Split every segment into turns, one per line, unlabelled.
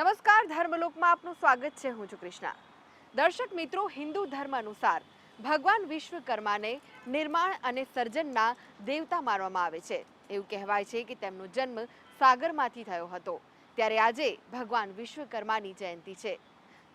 નમસ્કાર, ધર્મલોકમાં આપનું સ્વાગત છે. હું છું કૃષ્ણા. દર્શક મિત્રો, હિન્દુ ધર્મ અનુસાર ભગવાન વિશ્વકર્માને નિર્માણ અને સર્જનના દેવતા માનવામાં આવે છે. એવું કહેવાય છે કે તેમનો જન્મ સાગરમાંથી થયો હતો. ત્યારે આજે ભગવાન વિશ્વકર્માની જયંતિ છે.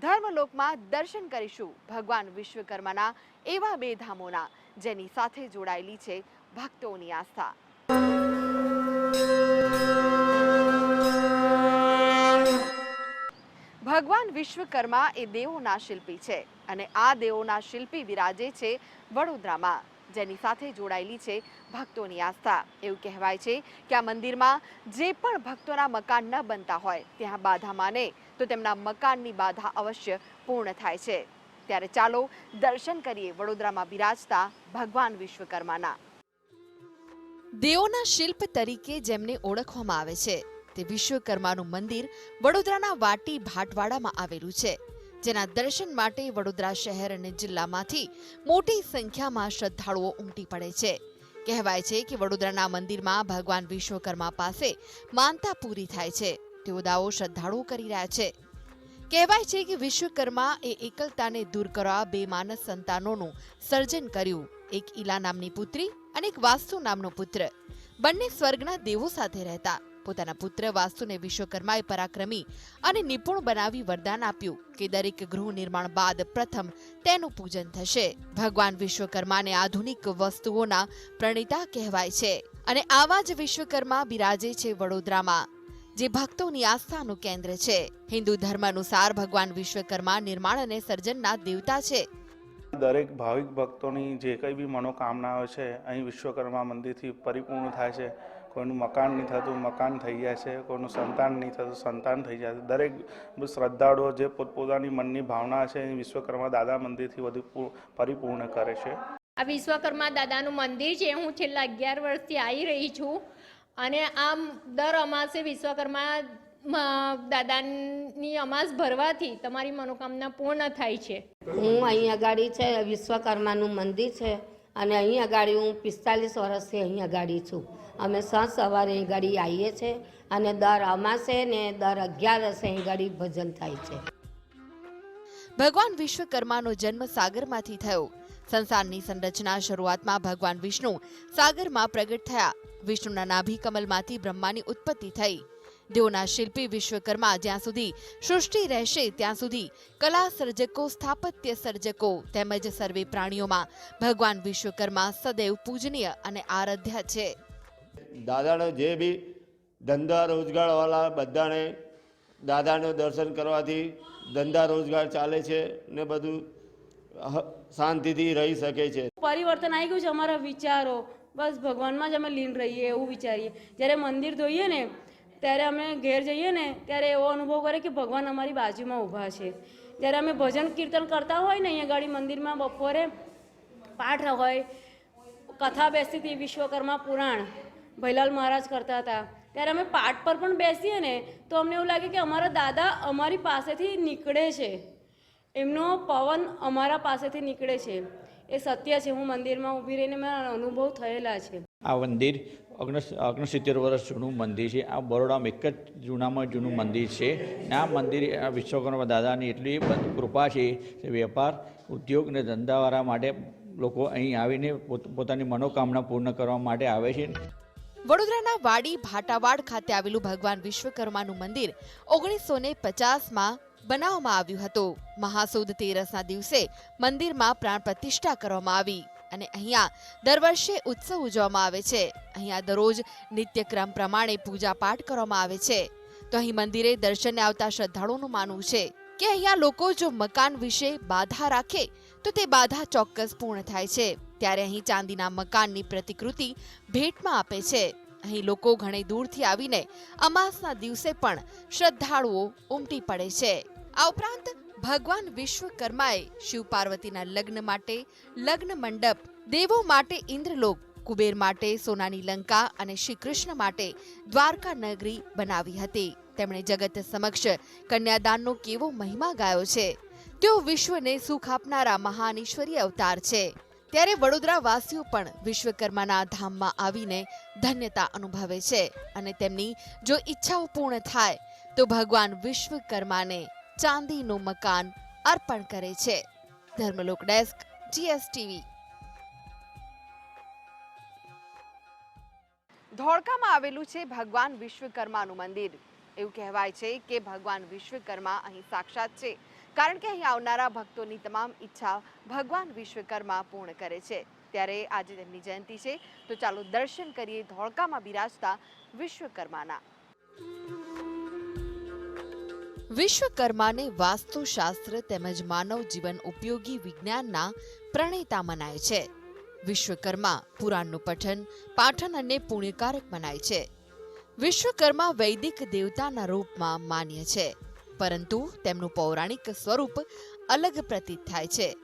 ધર્મલોકમાં દર્શન કરીશું ભગવાન વિશ્વકર્માના એવા બે ધામોના, જેની સાથે જોડાયેલી છે ભક્તોની આસ્થા. ભગવાન વિશ્વકર્મા એ દેવોના શિલ્પી છે અને આ દેવોના શિલ્પી વિરાજે છે વડોદરામાં, જેની સાથે જોડાયેલી છે ભક્તોની આસ્થા. એવું કહેવાય છે કે આ મંદિરમાં જે પણ ભક્તોના મકાન ન બનતા હોય, ત્યાં બાધા માને તો તેમના મકાનની બાધા અવશ્ય પૂર્ણ થાય છે. ત્યારે ચાલો દર્શન કરીએ વડોદરામાં બિરાજતા ભગવાન વિશ્વકર્માના. દેવોના શિલ્પ તરીકે જેમને ઓળખવામાં આવે છે તે વિશ્વકર્માનું મંદિર વડોદરાના વાટી ભાટવાડામાં આવેલું છે, જેના દર્શન માટે વડોદરા શહેર અને જિલ્લામાંથી મોટી સંખ્યામાં શ્રદ્ધાળુઓ ઉમટી પડે છે. કહેવાય છે કે વડોદરાના મંદિરમાં ભગવાન વિશ્વકર્મા પાસે માનતા પૂરી થાય છે. તેવો દાવો શ્રદ્ધાળુઓ કરી રહ્યા છે. કહેવાય છે કે વિશ્વકર્મા એ એકલતાને દૂર કરવા બે માનસ સંતાનોનું સર્જન કર્યું. એક ઈલા નામની પુત્રી અને એક વાસ્તુ નામનો પુત્ર. બંને સ્વર્ગના દેવો સાથે રહેતા. પોતાના પુત્ર વાસ્તુને વિશ્વકર્માએ પરાક્રમી અને નિપુણ બનાવી વરદાન આપ્યું કે દરેક ગૃહ નિર્માણ બાદ પ્રથમ તેનું પૂજન થશે. ભગવાન વિશ્વકર્માને આધુનિક વસ્તુઓના પ્રણેતા કહેવાય છે અને આવા જ વિશ્વકર્મા બિરાજે છે વડોદરામાં, જે ભક્તોની આસ્થાનું કેન્દ્ર છે. હિન્દુ ધર્મ અનુસાર ભગવાન વિશ્વકર્મા નિર્માણ અને સર્જનના દેવતા છે.
દરેક ભાવિક ભક્તોની જે કંઈ બી મનોકામનાઓ છે, અહીં વિશ્વકર્મા મંદિરથી પરિપૂર્ણ થાય છે. કોઈનું મકાન નહીં થતું, મકાન થઈ જાય છે. કોઈનું સંતાન નહીં થતું, સંતાન થઈ જાય છે. દરેક શ્રદ્ધાળુઓ જે પોતપોતાની મનની ભાવના છે, એ વિશ્વકર્મા દાદા મંદિરથી વધુ પરિપૂર્ણ કરે છે.
આ વિશ્વકર્મા દાદાનું મંદિર છે. હું છેલ્લા અગિયાર વર્ષથી આવી રહી છું. અને આમ દર અમાસે વિશ્વકર્મા દાદાની અમાસ ભરવાથી તમારી મનોકામના પૂર્ણ થાય છે.
હું અહીં અગાડી છે વિશ્વકર્માનું મંદિર છે અને અહીં અગાડી હું પિસ્તાલીસ વર્ષથી અહીં અગાડી છું. અમે સાંજ સવારે અહીં ગાડી આવીએ છીએ અને દર અમાસે ને દર અગિયારસે અહીં ગાડી ભજન થાય છે.
ભગવાન વિશ્વકર્માનો જન્મ સાગરમાંથી થયો. સંસારની સંરચના શરૂઆતમાં ભગવાન વિષ્ણુ સાગરમાં પ્રગટ થયા. વિષ્ણુના નાભી કમલમાંથી બ્રહ્માની ઉત્પત્તિ થઈ. દેવોના શિલ્પી વિશ્વકર્મા જ્યાં સુધી સૃષ્ટિ રહેશે ત્યાં સુધી કલા સર્જકો સ્થાપત્ય સર્જકો તેમજ સર્વે પ્રાણીઓમાં ભગવાન વિશ્વકર્મા સદૈવ પૂજનીય અને આરાધ્ય છે.
દાદાનો જે બી ધંધા રોજગારવાળા બધાને દાદાનું દર્શન કરવાથી ધંધા રોજગાર ચાલે છે ને બધું શાંતિથી રહી શકે છે.
પરિવર્તન આવી ગયું છે અમારા વિચારો. બસ ભગવાનમાં જ અમે લીન રહીએ એવું વિચારીએ. જ્યારે મંદિર જોઈએ ને ત્યારે અમે ઘેર જઈએ ને, ત્યારે એવો અનુભવ કરે કે ભગવાન અમારી બાજુમાં ઊભા છે. ત્યારે અમે ભજન કીર્તન કરતા હોય ને અહીંયા ગાડી મંદિરમાં બપોરે પાઠ હોય, કથા બેસતી હતી વિશ્વકર્મા પુરાણ, ભૈલાલ મહારાજ કરતા હતા. ત્યારે અમે પાઠ પર પણ બેસીએ ને, તો અમને એવું લાગે કે અમારા દાદા અમારી પાસેથી નીકળે છે. એમનો પવન અમારા પાસેથી નીકળે છે. એ સત્ય છે. હું મંદિરમાં ઊભી રહીને મારા અનુભવ થયેલા છે.
આ મંદિર ઓગણ ઓગણસિત્તેર વર્ષ જૂનું મંદિર છે. આ બરોડામાં એક જ જૂનામાં જૂનું મંદિર છે. અને આ મંદિર, આ વિશ્વકર્મા દાદાની એટલી કૃપા છે કે વેપાર, ઉદ્યોગ અને ધંધાવાળા માટે લોકો અહીં આવીને પોત- પોતાની મનોકામના પૂર્ણ કરવા માટે આવે છે.
વડોદરાના વાડી ભાટાવાડ ખાતે આવેલું ભગવાન વિશ્વકર્માનું મંદિર ઓગણીસો ને પચાસમાં બનાવવામાં આવ્યું હતું. મહાસુદ તેરસના દિવસે મંદિરમાં પ્રાણ પ્રતિષ્ઠા કરવામાં આવી. અને અહીંયા દર વર્ષે ઉત્સવ ઉજવવામાં આવે છે. અહીંયા દરરોજ નિત્યક્રમ પ્રમાણે પૂજા પાઠ કરવામાં આવે છે. તો અહીં મંદિરે દર્શને આવતા શ્રદ્ધાળુઓનું માનવું છે કે અહીંયા લોકો જો મકાન વિશે બાધા રાખે, તો તે બાધા ચોક્કસ પૂર્ણ થાય છે. ત્યારે અહીં ચાંદીના મકાનની પ્રતિકૃતિ ભેટમાં આપે છે. અહીં લોકો ઘણી દૂરથી આવીને અમાસના દિવસે પણ શ્રદ્ધાળુઓ ઉમટી પડે છે. આ ઉપરાંત ભગવાન વિશ્વકર્માએ શિવ પાર્વતીના લગ્ન માટે લગ્ન મંડપ, દેવો માટે ઇન્દ્રલોક, કુબેર માટે સોનાની લંકા અને શ્રી કૃષ્ણ માટે દ્વારકા નગરી બનાવી હતી. તેમણે જગત સમક્ષ કન્યાદાનનો કેવો મહિમા ગાયો છે. તેઓ વિશ્વને સુખ આપનારા મહાન ઈશ્વરીય અવતાર છે. ત્યારે વડોદરા વાસીઓ પણ વિશ્વકર્માના ધામમાં આવીને ધન્યતા અનુભવે છે અને તેમની જો ઈચ્છાઓ પૂર્ણ થાય, તો ભગવાન વિશ્વકર્માને ચાંદીનું મકાન અર્પણ કરે છે. Dharmalok desk, GSTV. ધોળકામાં આવેલું છે ભગવાન વિશ્વકર્માનું મંદિર. એવું કહેવાય છે કે ભગવાન વિશ્વકર્મા અહીં સાક્ષાત છે. કારણ કે અહીં આવનારા ભક્તોની તમામ ઈચ્છા ભગવાન વિશ્વકર્મા પૂર્ણ કરે છે. ત્યારે આજે તેમની જયંતિ છે. તો ચાલો દર્શન કરીએ ધોળકામાં બિરાજતા વિશ્વકર્માના. વિશ્વકર્માને વાસ્તુશાસ્ત્ર તેમજ માનવ જીવન ઉપયોગી વિજ્ઞાનના પ્રણેતા મનાય છે. વિશ્વકર્મા પુરાણનું પઠન, પાઠન અને પુણ્યકારક મનાય છે. વિશ્વકર્મા વૈદિક દેવતાના રૂપમાં માન્ય છે, પરંતુ તેમનું પૌરાણિક સ્વરૂપ અલગ પ્રતીત થાય છે.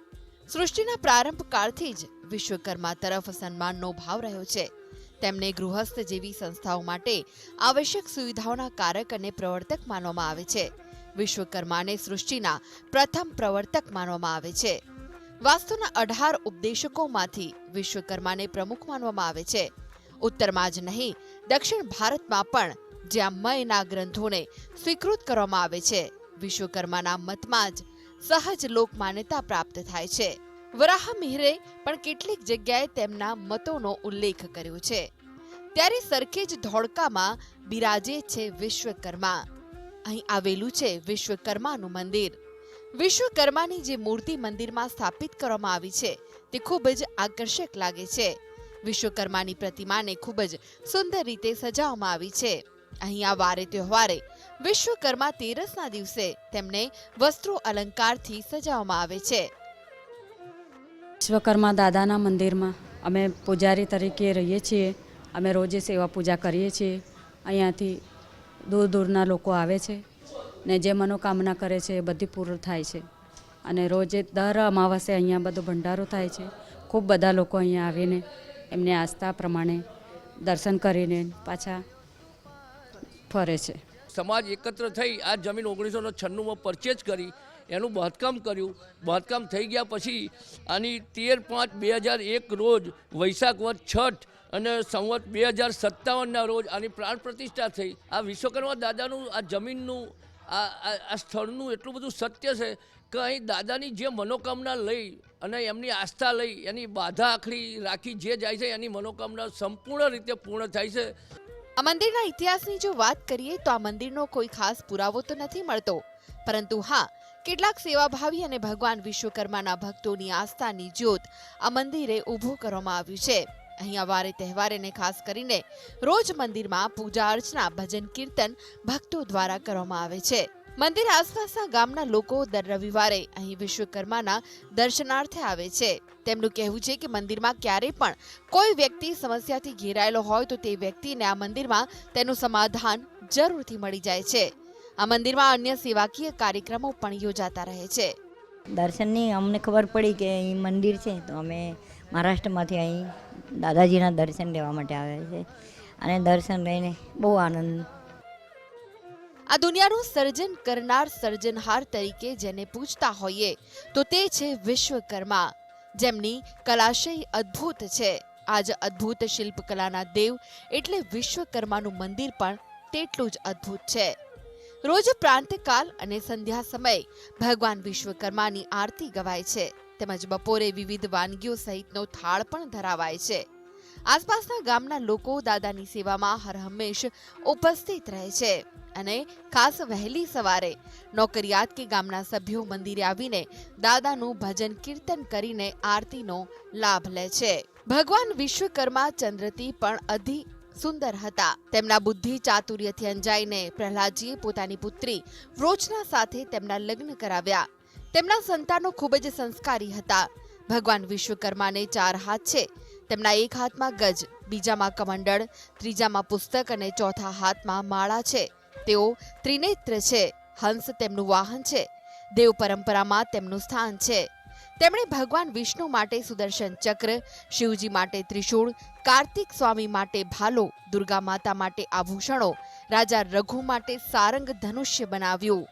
સૃષ્ટિના પ્રારંભ કાળથી જ વિશ્વકર્મા તરફ સન્માનનો ભાવ રહ્યો છે. તેમને ગૃહસ્થ જેવી સંસ્થાઓ માટે આવશ્યક સુવિધાઓના કારક અને પ્રવર્તક માનવામાં આવે છે. વિશ્વકર્માને સૃષ્ટિના પ્રથમ પ્રવર્તક માનવામાં આવે છે. વાસ્તુના અઢાર ઉપદેશકોમાંથી વિશ્વકર્માને પ્રમુખ માનવામાં આવે છે. ઉત્તરમાં જ નહીં, દક્ષિણ ભારતમાં પણ જ્યાં મયના ગ્રંથોને સ્વીકૃત કરવામાં આવે છે, વિશ્વકર્માના મતમાં જ સહજ લોક માન્યતા પ્રાપ્ત થાય છે. વરાહ મિહિરે પણ કેટલીક જગ્યાએ તેમના મતોનો ઉલ્લેખ કર્યો છે. ત્યારે સરખેજ ધોળકામાં બિરાજે છે વિશ્વકર્મા. અહીં આવેલું છે વિશ્વકર્માનું મંદિર. વિશ્વકર્માની જે મૂર્તિ મંદિરમાં સ્થાપિત કરવામાં આવી છે, તે ખૂબ જ આકર્ષક લાગે છે. વિશ્વકર્માની પ્રતિમાને ખૂબ જ સુંદર રીતે સજાવવામાં આવી છે. અહીં આ વારે તહેવારે વિશ્વકર્મા તેરસના દિવસે તેમને વસ્ત્રો અલંકારથી સજાવવામાં આવે છે.
વિશ્વકર્મા દાદાના મંદિરમાં અમે પૂજારી તરીકે રહીએ છીએ. અમે રોજે સેવા પૂજા કરીએ છીએ. અહીંયાથી દૂર દૂરના લોકો આવે છે ને જે મનોકામના કરે છે એ બધી પૂર્ણ થાય છે. અને રોજે દર અમાવાસે અહીંયા બધો ભંડારો થાય છે. ખૂબ બધા લોકો અહીંયા આવીને એમની આસ્થા પ્રમાણે દર્શન કરીને પાછા ફરે છે.
સમાજ એકત્ર થઈ આ જમીન ઓગણીસો છન્નુંમાં પરચેજ કરી, એનું બાંધકામ કર્યું. બાંધકામ થઈ ગયા પછી આની તેર પાંચ બે હજાર એક રોજ વૈશાખ વધ છઠ અને સંવત બે હજાર સત્તાવનના રોજ આની પ્રાણ પ્રતિષ્ઠા થઈ. આ વિશ્વકર્મા દાદાનું, આ જમીનનું, આ, આ- સ્થળનું એટલું બધું સત્ય છે કે અહીં દાદાની જે મનોકામના લઈ અને એમની આસ્થા લઈ, એની બાધા આખરી રાખી જે જાય છે, એની મનોકામના સંપૂર્ણ રીતે પૂર્ણ થાય છે.
આ મંદિરના ઇતિહાસની જો વાત કરીએ તો આ મંદિરનો કોઈ ખાસ પુરાવો તો નથી મળતો. પરંતુ હા, કેટલાક સેવાભાવી અને ભગવાન વિશ્વકર્માના ભક્તોની આસ્થાની જ્યોત આ મંદિરે ઊભું કરવામાં આવ્યું છે. અહીં વારે તહેવારે ને ખાસ કરીને રોજ મંદિરમાં પૂજા અર્ચના, ભજન, કીર્તન ભક્તો દ્વારા કરવામાં આવે છે. મંદિર આસપાસના ગામના લોકો દર રવિવારે અહીં વિશ્વકર્માના દર્શનાર્થે આવે છે. તેમનું કહેવું છે કે મંદિરમાં ક્યારેય પણ કોઈ વ્યક્તિ સમસ્યાથી ઘેરાયેલો હોય તો તે વ્યક્તિને આ મંદિરમાં તેનું સમાધાન જરૂરથી મળી જાય છે. આ મંદિરમાં અન્ય સેવાકીય કાર્યક્રમો પણ યોજાતા રહે છે.
દર્શનની અમને ખબર પડી કે અહીં મંદિર છે, તો અમે મહારાષ્ટ્રમાંથી અહીં દાદાજીના દર્શન લેવા માટે આવે છે. અને દર્શન લઈને બહુ આનંદ.
આ દુનિયાનું સર્જન કરનાર સર્જનહાર તરીકે જેને પૂજતા હોઈએ, તો તે છે વિશ્વકર્મા. જેમની કલાશય અદ્ભુત છે. આજ અદ્ભુત શિલ્પકલાના દેવ એટલે વિશ્વકર્માનું મંદિર પણ તેટલું જ અદ્ભુત છે. રોજ પ્રાંતકાલ અને સંધ્યા સમયે ભગવાન વિશ્વકર્માની આરતી ગવાય છે. તેમજ બપોરે વિવિધ વાનગીઓ સહિતનો થાળ પણ ધરાવાય છે. આસપાસના ગામના લોકો દાદાની સેવામાં હરહંમેશ ઉપસ્થિત રહે છે અને ખાસ વહેલી સવારે નોકરિયાત કે ગામના સભ્યો મંદિરે આવીને દાદાનું ભજન કીર્તન કરીને આરતીનો લાભ લે છે. ભગવાન વિશ્વકર્મા ચંદ્રથી પણ અધિ સુંદર હતા. તેમના બુદ્ધિ ચાતુર્યથી અંજાઈને પ્રહલાદજીએ પોતાની પુત્રી વ્રોચના સાથે તેમના લગ્ન કરાવ્યા. તેમના સંતાનો ખૂબ જ સંસ્કારી હતા. ભગવાન વિશ્વકર્માને ચાર હાથ છે. તેમના એક હાથમાં ગજ, બીજામાં કમંડળ, ત્રીજામાં પુસ્તક અને ચોથા હાથમાં માળા છે. તેઓ ત્રિનેત્ર છે. હંસ તેમનું વાહન છે. દેવ પરંપરામાં તેમનું સ્થાન છે. તેમણે ભગવાન વિષ્ણુ માટે સુદર્શન ચક્ર, શિવજી માટે ત્રિશૂળ, કાર્તિક સ્વામી માટે ભાલો, દુર્ગા માતા માટે આભૂષણો, રાજા રઘુ માટે સારંગ ધનુષ્ય બનાવ્યું.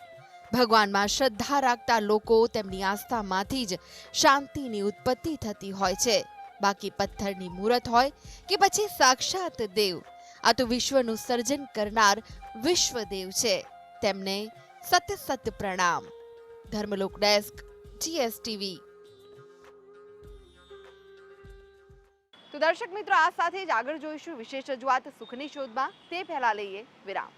ભગવાનમાં શ્રદ્ધા રાખતા લોકો તેમની આસ્થામાંથી જ શાંતિની ઉત્પત્તિ થતી હોય છે. બાકી પથ્થરની મૂર્ત હોય કે પછી સાક્ષાત દેવ, આ તો વિશ્વનું સર્જન કરનાર વિશ્વદેવ છે.
તેમને સત સત પ્રણામ. Dharmalok desk, GSTV.
તો દર્શક મિત્રો, આ સાથે જ આગળ જોઈશું વિશેષ રજૂઆત સુખની શોધમાં. તે પહેલા લઈએ વિરામ.